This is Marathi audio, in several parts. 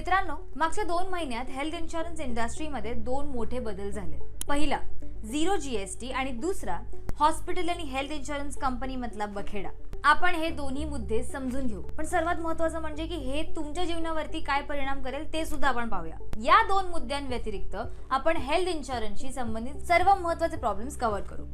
मित्रांनो मागच्या दोन महिन्यात हेल्थ इन्शुरन्स इंडस्ट्रीमध्ये दोन मोठे बदल झाले. पहिला झिरो जीएसटी आणि दुसरा हॉस्पिटल आणि हेल्थ इन्शुरन्स कंपनीमधला बखेडा. आपण हे दोन्ही मुद्दे समजून घेऊ. पण सर्वात महत्वाचं म्हणजे की हे तुमच्या जीवनावरती काय परिणाम करेल ते सुद्धा आपण पाहूया. या दोन मुद्द्यांव्यतिरिक्त आपण हेल्थ इन्शुरन्सशी संबंधित सर्व महत्त्वाचे प्रॉब्लेम्स कव्हर करू.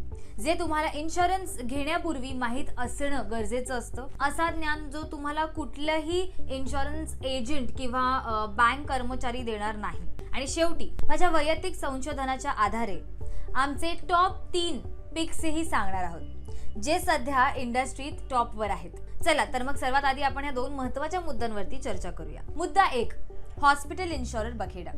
जे तुम्हाला इन्शुरन्स घेण्यापूर्वी माहीत असणं गरजेचं असतं. असा ज्ञान जो तुम्हाला कुठलंही इन्शुरन्स एजंट किंवा बँक कर्मचारी देणार नाही. आणि शेवटी माझ्या वैयक्तिक संशोधनाच्या आधारे आमचे टॉप तीन पिक्सही सांगणार आहोत. जे सध्या इंडस्ट्रीत टॉपवर आहेत. चला तर मग सर्वात आधी आपण या दोन महत्त्वाच्या मुद्द्यांवरती चर्चा करूया. मुद्दा एक हॉस्पिटल इन्शुरर बखेडा.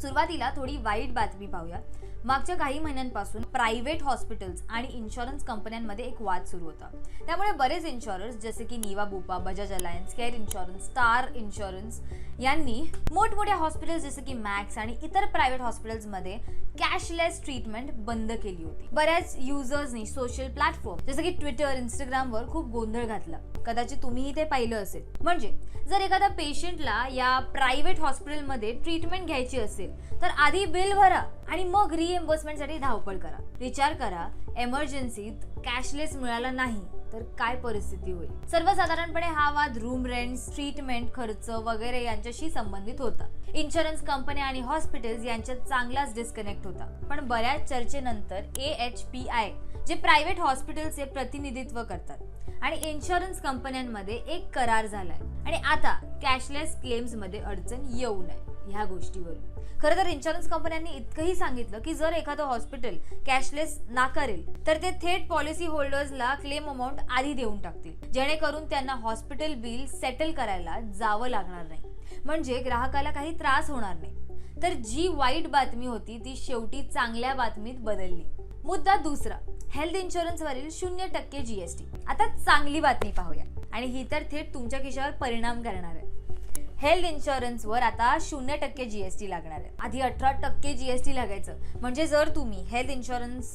सुरुवातीला थोडी वाईट बातमी पाहूया. मागच्या काही महिन्यांपासून प्रायव्हेट हॉस्पिटल्स आणि इन्शुरन्स कंपन्यांमध्ये एक वाद सुरू होता. त्यामुळे बरेच इन्शुरर्स जसे की Niva Bupa Bajaj Allianz Care insurance Star insurance यांनी मोठमोठ्या हॉस्पिटल्स जसे की मॅक्स आणि इतर प्रायव्हेट हॉस्पिटल्समध्ये कॅशलेस ट्रीटमेंट बंद केली होती. बऱ्याच युजर्सनी सोशल प्लॅटफॉर्म जसं की ट्विटर इंस्टाग्रामवर खूप गोंधळ घातला. कदाचित तुम्हीही ते पाहिलं असेल. म्हणजे जर एखाद्या पेशंटला या प्रायव्हेट हॉस्पिटलमध्ये ट्रीटमेंट घ्यायची असेल तर आधी बिल भरा. आणि मग रिएम्बर्समेंटसाठी धावपळ करा. विचार करा एमर्जन्सीत कॅशलेस मिळाला नाही तर काय परिस्थिती होईल? सर्वसाधारणपणे हा वाद रूम रेंट ट्रीटमेंट खर्च वगैरे यांच्याशी संबंधित होता. इन्शुरन्स कंपन्या आणि हॉस्पिटल्स यांच्यात चांगलाच डिस्कनेक्ट होता. पण बऱ्याच चर्चेनंतर ए एच पी आय जे प्रायव्हेट हॉस्पिटलचे प्रतिनिधित्व करतात आणि इन्शुरन्स कंपन्यांमध्ये एक करार झालाय. आणि आता कॅशलेस क्लेम्समध्ये अडचण येऊ नये. ह्या गोष्टीवरून. खरं तर इन्शुरन्स कंपन्यांनी इतकंही सांगितलं की जर एखादं हॉस्पिटल कॅशलेस नाकारेल तर ते थेट पॉलिसी होल्डर्सला क्लेम अमाऊंट आधी देऊन टाकतील. जेणेकरून त्यांना हॉस्पिटल बिल सेटल करायला जावं लागणार नाही. म्हणजे ग्राहकाला काही त्रास होणार नाही. तर जी वाईट बातमी होती ती शेवटी चांगल्या बातमीत बदलली. मुद्दा दुसरा हेल्थ इन्शुरन्सवरील शून्य टक्के जीएसटी आता चांगली बातमी पाहूया. आणि ही तर थेट तुमच्या खिशावर परिणाम करणार आहे. हेल्थ इन्शुरन्सवर आता शून्य टक्के जी एस टी लागणार आहे. आधी अठरा टक्के जी एस टी लागायचं. म्हणजे जर तुम्ही हेल्थ इन्शुरन्स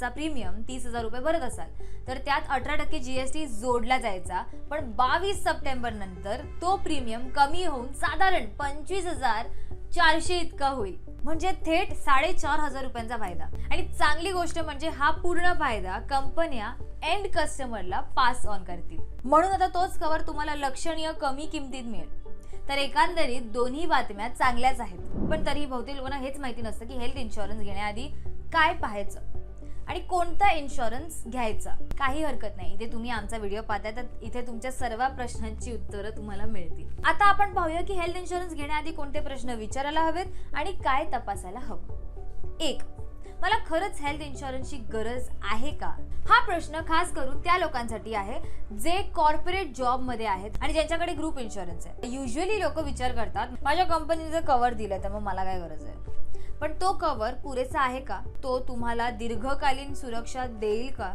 चा प्रीमियम तीस हजार रुपये भरत असाल तर त्यात अठरा टक्के जी एस टी जोडला जायचा. पण बावीस सप्टेंबर नंतर तो प्रीमियम कमी होऊन साधारण पंचवीस हजार चारशे इतका होईल. म्हणजे थेट साडेचार हजार रुपयांचा फायदा. आणि चांगली गोष्ट म्हणजे हा पूर्ण फायदा कंपन्या एंड कस्टमरला पास ऑन करतील. म्हणून आता तोच कवर तुम्हाला लक्षणीय कमी किमतीत मिळेल. तर एकंदरीत दोन्ही बातम्या चांगल्याच आहेत. पण तरीही बहुतेक लोकांना हेच माहिती नसतं की हेल्थ इन्शुरन्स घेण्याआधी काय पाहायचं आणि कोणता इन्शुरन्स घ्यायचा. काही हरकत नाही. इथे तुम्ही आमचा व्हिडिओ पाहताय तर इथे तुमच्या सर्व प्रश्नांची उत्तरं तुम्हाला मिळतील. आता आपण पाहूया की हेल्थ इन्शुरन्स घेण्याआधी कोणते प्रश्न विचारायला हवेत आणि काय तपासायला हवं. एक मला खरंच हेल्थ इन्शुरन्सची गरज आहे का? हा प्रश्न खास करून त्या लोकांसाठी आहे जे कॉर्पोरेट जॉबमध्ये आहेत आणि ज्यांच्याकडे ग्रुप इन्शुरन्स आहे. युजली लोक विचार करतात माझ्या कंपनीने जर कव्हर दिलं तर मग मला काय गरज आहे? पण तो कव्हर पुरेसा आहे का? तो तुम्हाला दीर्घकालीन सुरक्षा देईल का?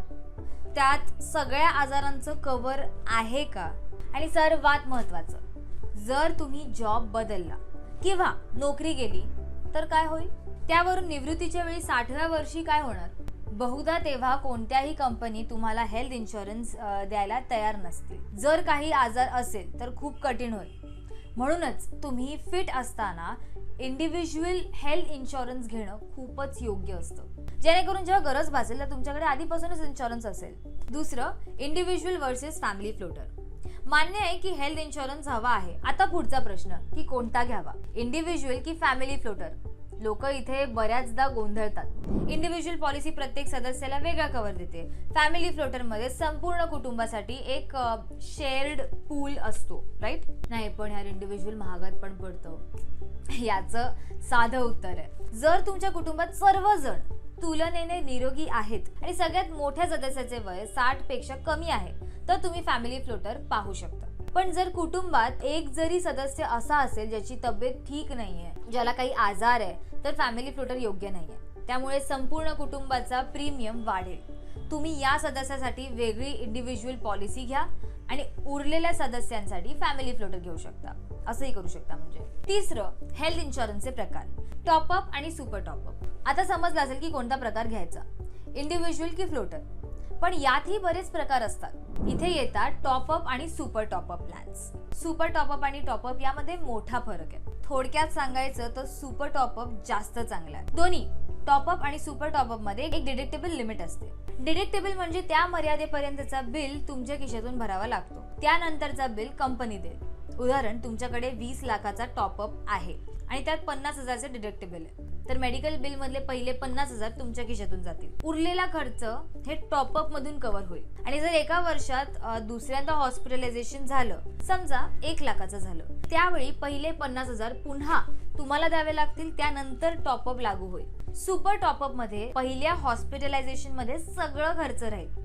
त्यात सगळ्या आजारांचं कव्हर आहे का? आणि सर्वात महत्वाचं जर तुम्ही जॉब बदलला किंवा नोकरी गेली तर काय होईल? त्यावरून निवृत्तीच्या वेळी साठव्या वर्षी काय होणार? बहुधा तेव्हा कोणत्याही कंपनी तुम्हाला हेल्थ इन्शुरन्स द्यायला तयार नसते जर काही आजार असेल तर खूप कठीण होईल. म्हणूनच तुम्ही फिट असताना इंडिव्हिज्युअल हेल्थ इन्शुरन्स घेणं खूपच योग्य असतं. जेणेकरून जेव्हा गरज भासेल तर तुमच्याकडे आधीपासूनच इन्शुरन्स असेल. दुसरं इंडिव्हिज्युअल वर्सेस फॅमिली फ्लोटर मान्य आहे की हेल्थ इन्शुरन्स हवा आहे. आता पुढचा प्रश्न की कोणता घ्यावा? इंडिव्हिज्युअल की फॅमिली फ्लोटर लोक इथे बऱ्याचदा गोंधळतात. इंडिव्हिज्युअल पॉलिसी प्रत्येक सदस्याला वेगळा कव्हर देते. फॅमिली फ्लोटरमध्ये संपूर्ण कुटुंबासाठी एक शेअर्ड पूल असतो राईट नाही पण ह्या इंडिव्हिज्युअल महागात पण पडतं. याचं साधं उत्तर आहे. जर तुमच्या कुटुंबात सर्वजण तुलनेने निरोगी आहेत आणि सगळ्यात मोठ्या सदस्याचे वय साठपेक्षा कमी आहे तर तुम्ही फॅमिली फ्लोटर पाहू शकता. पण जर कुटुंबात एक जरी सदस्य असा असेल ज्याची तब्येत ठीक नाहीये ज्याला काही आजार आहे तर फॅमिली फ्लोटर योग्य नाहीये. त्यामुळे संपूर्ण कुटुंबाचा प्रीमियम वाढेल. तुम्ही या सदस्यासाठी वेगळी इंडिव्हिज्युअल पॉलिसी घ्या आणि उरलेल्या सदस्यांसाठी फॅमिली फ्लोटर घेऊ शकता. असंही करू शकता म्हणजे. तिसरं हेल्थ इन्शुरन्सचे प्रकार. टॉपअप आणि सुपर टॉपअप आता समजलं असेल की कोणता प्रकार घ्यायचा? इंडिव्हिज्युअल की फ्लोटर पण यातही बरेच प्रकार असतात. इथे येतात टॉपअप आणि super top up plans super top up आणि टॉपअप यामध्ये मोठा फरक आहे. थोडक्यात सांगायचं तर सुपर टॉपअप जास्त चांगला आहे. दोन्ही टॉपअप आणि सुपर टॉपअपमध्ये एक डिडेक्टेबल लिमिट असते. डिडेक्टेबल म्हणजे त्या मर्यादेपर्यंतचा बिल तुमच्या खिशातून भरावा लागतो. त्यानंतरचा बिल कंपनी देईल. उदाहरण तुमच्याकडे वीस लाखाचा टॉपअप आहे आणि त्यात पन्नास हजारचे डिडक्टेबल आहे. तर मेडिकल बिल मधले पहिले पन्नास हजार तुमच्या खिशातून जातील. उरलेला खर्च हे टॉपअप मधून कव्हर होईल. आणि जर एका वर्षात दुसऱ्यांदा हॉस्पिटलायझेशन झालं समजा एक लाखाचं झालं त्यावेळी पहिले पन्नास हजार पुन्हा तुम्हाला द्यावे लागतील त्यानंतर टॉपअप लागू होईल. सुपर टॉपअपमध्ये पहिल्या हॉस्पिटलायझेशनमध्ये सगळं खर्च राहील.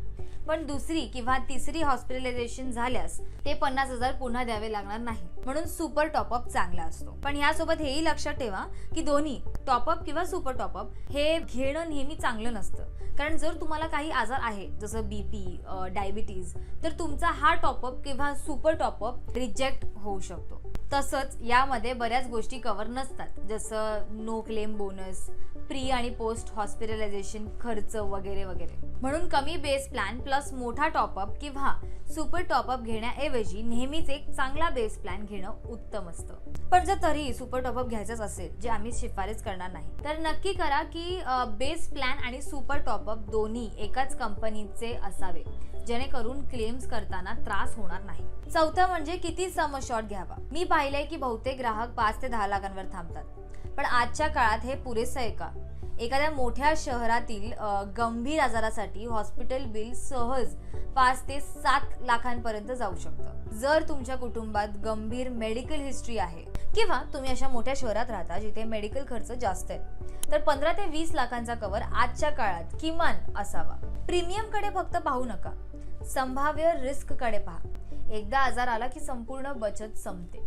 पण दुसरी किंवा तिसरी हॉस्पिटलायझेशन झाल्यास ते पन्नास हजार पुन्हा द्यावे लागणार नाही. म्हणून सुपर टॉपअप चांगला असतो. पण यासोबत हेही लक्षात ठेवा की दोन्ही टॉपअप किंवा सुपर टॉपअप हे घेणं नेहमी चांगलं नसतं. कारण जर तुम्हाला काही आजार आहे जसं बी पी डायबिटीज तर तुमचा हा टॉपअप किंवा सुपर टॉपअप रिजेक्ट होऊ शकतो. तसंच यामध्ये बऱ्याच गोष्टी कव्हर नसतात. जसं नो क्लेम बोनस प्री आणि पोस्ट हॉस्पिटलायझेशन खर्च वगैरे वगैरे. म्हणून कमी बेस प्लॅन प्लस मोठा टॉपअप किंवा सुपर टॉपअप घेण्याऐवजी नेहमीच एक चांगला बेस प्लॅन घेणं उत्तम असतं. पण जर तरीही सुपर टॉपअप घ्यायचंच असेल जे आम्ही शिफारस करणार नाही तर नक्की करा की बेस प्लॅन आणि सुपर टॉपअप दोन्ही एकाच कंपनीचे असावे जेणेकरून क्लेम्स करताना त्रास होणार नाही. चौथं म्हणजे किती सम शॉट घ्यावा? मी पाहिलंय की बहुतेक ग्राहक पाच ते दहा लाखांवर थांबतात. पण आजच्या काळात हे पुरेसं आहे का? एखाद्या मोठ्या शहरातील गंभीर आजारासाठी हॉस्पिटल बिल सहज पाच ते सात लाखांपर्यंत जाऊ शकतं. जर तुमच्या कुटुंबात गंभीर मेडिकल हिस्ट्री आहे किंवा तुम्ही अशा मोठ्या शहरात राहता जिथे मेडिकल खर्च जास्त आहे तर पंधरा ते वीस लाखांचा कवर आजच्या काळात किमान असावा. प्रीमियमकडे फक्त पाहू नका. संभाव्य रिस्ककडे पहा. एकदा आजार आला की संपूर्ण बचत संपते.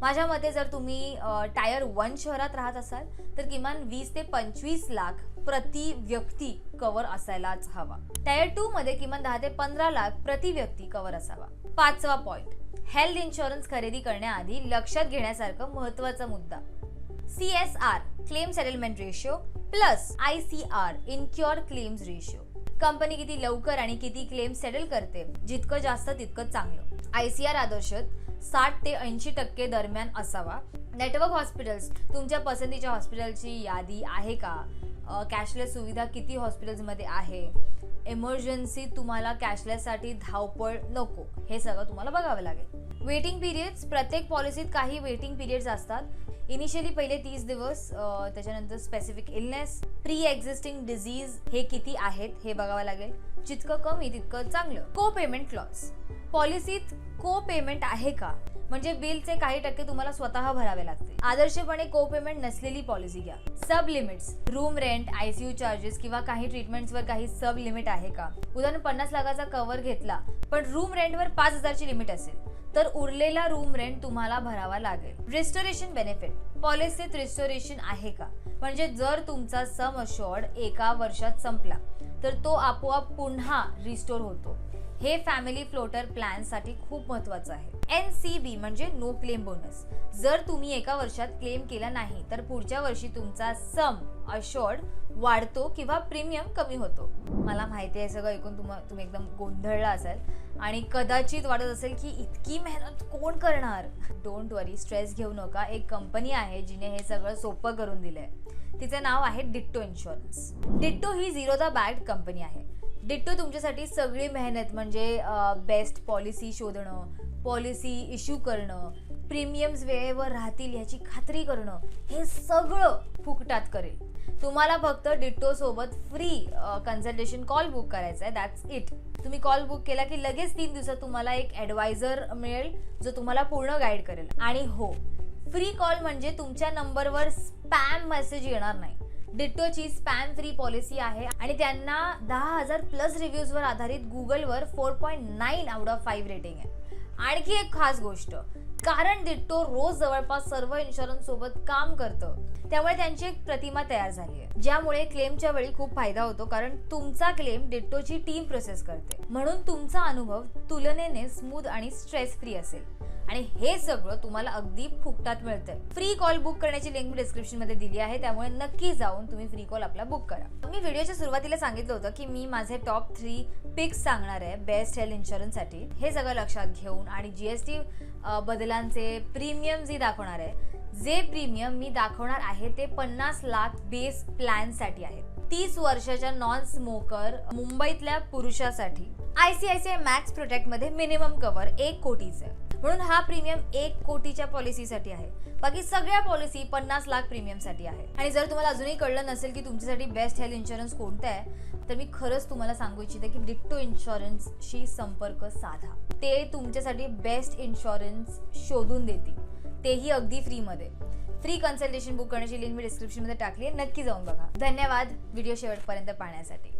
माझ्या मते जर तुम्ही टायर वन शहरात राहत असाल तर किमान वीस ते पंचवीस लाख प्रति व्यक्ती कवर असायलाच हवा. टायर टू मध्ये किमान दहा ते पंधरा लाख प्रति व्यक्ती कवर असावा. पाचवा पॉइंट हेल्थ इन्शुरन्स खरेदी करण्याआधी लक्षात घेण्यासारखं महत्त्वाचा मुद्दा. C S R claim settlement ratio plus I C R incurred claims ratio company किती लवकर आणि किती क्लेम सेटल करते? जितकं जास्त तितकं चांगलं. आयसीआर आदर्श साठ ते ऐंशी टक्के दरम्यान असावा. नेटवर्क हॉस्पिटल्स तुमच्या पसंतीच्या हॉस्पिटलची यादी आहे का? कॅशलेस सुविधा किती हॉस्पिटल्समध्ये आहे? इमर्जन्सी तुम्हाला कॅशलेससाठी धावपळ नको. हे सगळं तुम्हाला बघावं लागेल. वेटिंग पिरियड्स प्रत्येक पॉलिसीत काही वेटिंग पिरियड्स असतात. इनिशियली पहिले तीस दिवस त्याच्यानंतर specific illness pre existing disease हे किती आहेत हे बघावं लागेल. जितकं कमी तितकं चांगलं. को पेमेंट क्लॉज पॉलिसीत को पेमेंट आहे का? म्हणजे बिलचे काही टक्के तुम्हाला स्वतः भरावे लागतील. आदर्शपणे को पेमेंट नसलेली पॉलिसी घ्या. Sub limits room rent ICU charges किंवा काही ट्रीटमेंट्सवर काही सब लिमिट आहे का? उदाहरण पन्नास लाखाचा कव्हर घेतला पण रूम रेंटवर पाच हजारची लिमिट असेल. तर उरलेला रूम रेंट तुम्हाला भरावा लागेल. रिस्टोरेशन बेनिफिट पॉलिसीत रिस्टोरेशन आहे का? म्हणजे जर तुमचा सम अशॉर्ड एका वर्षात संपला तर तो आपोआप पुन्हा रिस्टोर होतो. हे फॅमिली फ्लोटर प्लॅनसाठी खूप महत्वाचं आहे. एन सी बी म्हणजे नो क्लेम बोनस जर तुम्ही एका वर्षात क्लेम केला नाही तर पुढच्या वर्षी तुमचा सम अशोर्ड वाढतो किंवा प्रीमियम कमी होतो. मला माहिती आहे सगळं ऐकून तुम तुम्ही एकदम गोंधळला असाल. आणि कदाचित वाटत असेल की इतकी मेहनत कोण करणार? डोंट वरी स्ट्रेस घेऊ नका. एक कंपनी आहे जिने हे सगळं सोपं करून दिलं आहे तिचं नाव आहे डिट्टो इन्शुरन्स डिट्टो ही झिरो द बॅग कंपनी आहे. डिट्टो तुमच्यासाठी सगळी मेहनत म्हणजे बेस्ट पॉलिसी शोधणं पॉलिसी इश्यू करणं प्रीमियम्स वेळेवर राहतील याची खात्री करणं हे सगळं फुकटात करेल. तुम्हाला फक्त डिट्टो सोबत फ्री कन्सल्टेशन कॉल बुक करायचा आहे. दॅट्स इट तुम्ही कॉल बुक केला की लगेच तीन दिवसात तुम्हाला एक ॲडवायझर मिळेल जो तुम्हाला पूर्ण गाईड करेल. आणि हो फ्री कॉल म्हणजे तुमच्या नंबरवर स्पॅम मेसेज येणार नाही. डिट्टोची स्पॅम फ्री पॉलिसी आहे आणि त्यांना दहा हजार प्लस रिव्ह्यूजवर आधारित गुगलवर four point nine out of five rating आहे. आणखी एक खास गोष्ट कारण डिट्टो रोज जवळपास सर्व इन्शुरन्स सोबत काम करतं त्यामुळे त्यांची एक प्रतिमा तयार झाली आहे ज्यामुळे क्लेमच्या वेळी खूप फायदा होतो कारण तुमचा क्लेम डिट्टोची टीम प्रोसेस करते. म्हणून तुमचा अनुभव तुलनेने स्मूथ आणि स्ट्रेस फ्री असेल. आणि हे सगळं तुम्हाला अगदी फुकटात मिळतंय. फ्री कॉल बुक करण्याची लिंक मी डिस्क्रिप्शनमध्ये दिली आहे त्यामुळे नक्की जाऊन तुम्ही फ्री कॉल आपला बुक करा. मी व्हिडिओच्या सुरुवातीला सांगितलं होतं की मी माझे टॉप थ्री पिक्स सांगणार आहे बेस्ट हेल्थ इन्शुरन्ससाठी. हे सगळं लक्षात घेऊन आणि जीएसटी बदलांचे प्रीमियम जे दाखवणार आहे जे प्रीमियम मी दाखवणार आहे ते पन्नास लाख बेस प्लॅनसाठी आहेत आहे. तीस वर्षाच्या नॉन स्मोकर मुंबईतल्या पुरुषासाठी. I C I C I Max प्रोटेक्टमध्ये minimum cover एक कोटीचं आहे. म्हणून हा प्रीमियम एक कोटीच्या पॉलिसीसाठी आहे. बाकी सगळ्या पॉलिसी पन्नास लाख प्रीमियमसाठी आहे. आणि जर तुम्हाला अजूनही कळलं नसेल की तुमच्यासाठी बेस्ट हेल्थ इन्शुरन्स कोणतं आहे तर मी खरंच तुम्हाला सांगू इच्छिते की डिप्टो इन्शुरन्सशी संपर्क साधा. ते तुमच्यासाठी बेस्ट इन्शुरन्स शोधून देतील. तेही अगदी फ्रीमध्ये. फ्री कन्सल्टेशन बुक करण्याची लिंक मी डिस्क्रिप्शनमध्ये टाकली आहे. नक्की जाऊन बघा. धन्यवाद. व्हिडिओ शेवटपर्यंत पाहण्यासाठी.